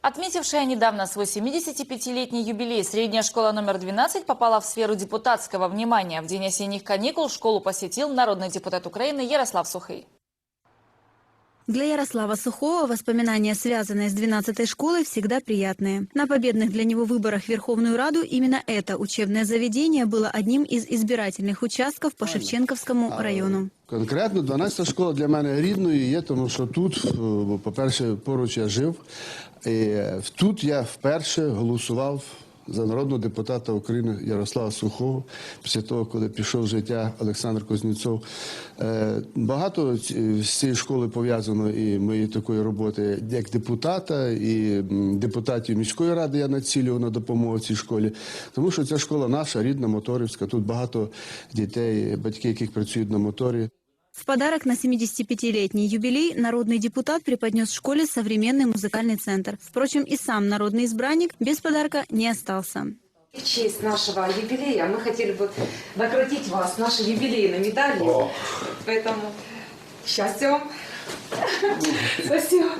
Отметившая недавно свой 75-летний юбилей, средняя школа номер 12 попала в сферу депутатского внимания. В день осенних каникул школу посетил народный депутат Украины Ярослав Сухий. Для Ярослава Сухого воспоминания, связанные с 12-й школой, всегда приятные. На победных для него выборах в Верховную Раду именно это учебное заведение было одним из избирательных участков по Шевченковскому району. Конкретно 12-та школа для мене рідною є, тому що тут, е, по-перше, поруч я жив. І е, тут я вперше голосував за народного депутата України Ярослава Сухого, після того, коли пішов з життя Олександр Кузнєцов. Е, Багато з цієї школи пов'язано і моєї такої роботи як депутата, і депутатів міської ради я націлював на допомогу цій школі. Тому що ця школа наша, рідна, моторівська. Тут багато дітей, батьки, яких працюють на моторі. В подарок на 75-летний юбилей народный депутат преподнес школе современный музыкальный центр. Впрочем, и сам народный избранник без подарка не остался. В честь нашего юбилея мы хотели бы наградить вас нашей юбилейной медалью. Поэтому счастья вам. Спасибо.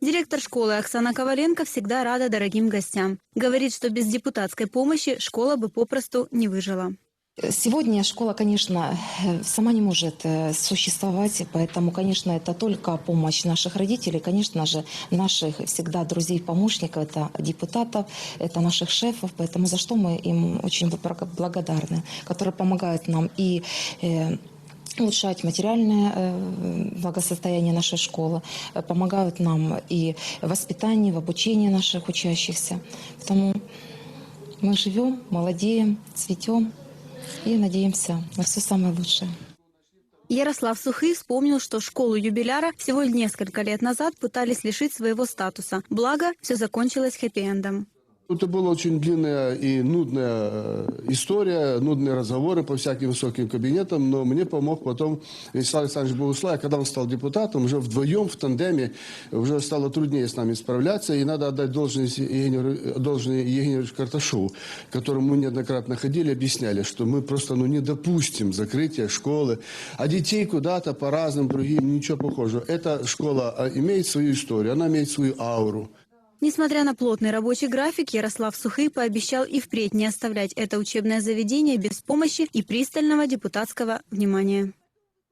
Директор школы Оксана Коваленко всегда рада дорогим гостям. Говорит, что без депутатской помощи школа бы попросту не выжила. Сегодня школа, конечно, э, сама не может э, существовать, поэтому, конечно, это только помощь наших родителей, конечно же, наших всегда друзей, помощников, это депутатов, это наших шефов, поэтому за что мы им очень бл- благодарны, которые помогают нам и э, улучшать материальное благосостояние нашей школы, помогают нам и в воспитании, в обучении наших учащихся. Потому мы живем, молодеем, цветем и надеемся на все самое лучшее. Ярослав Сухый вспомнил, что школу юбиляра всего несколько лет назад пытались лишить своего статуса. Благо, все закончилось хэппи-эндом. Это была очень длинная и нудная э, история, нудные разговоры по всяким высоким кабинетам, но мне помог потом Вячеслав Александрович Богуслав, когда он стал депутатом, уже вдвоем, в тандеме, уже стало труднее с нами справляться, и надо отдать должность Евгению, должное Евгению Карташову, которому мы неоднократно ходили, объясняли, что мы просто ну, не допустим закрытия школы, а детей куда-то по разным другим, ничего похожего. Эта школа а, имеет свою историю, она имеет свою ауру. Несмотря на плотный рабочий график, Ярослав Сухый пообещал и впредь не оставлять это учебное заведение без помощи и пристального депутатского внимания.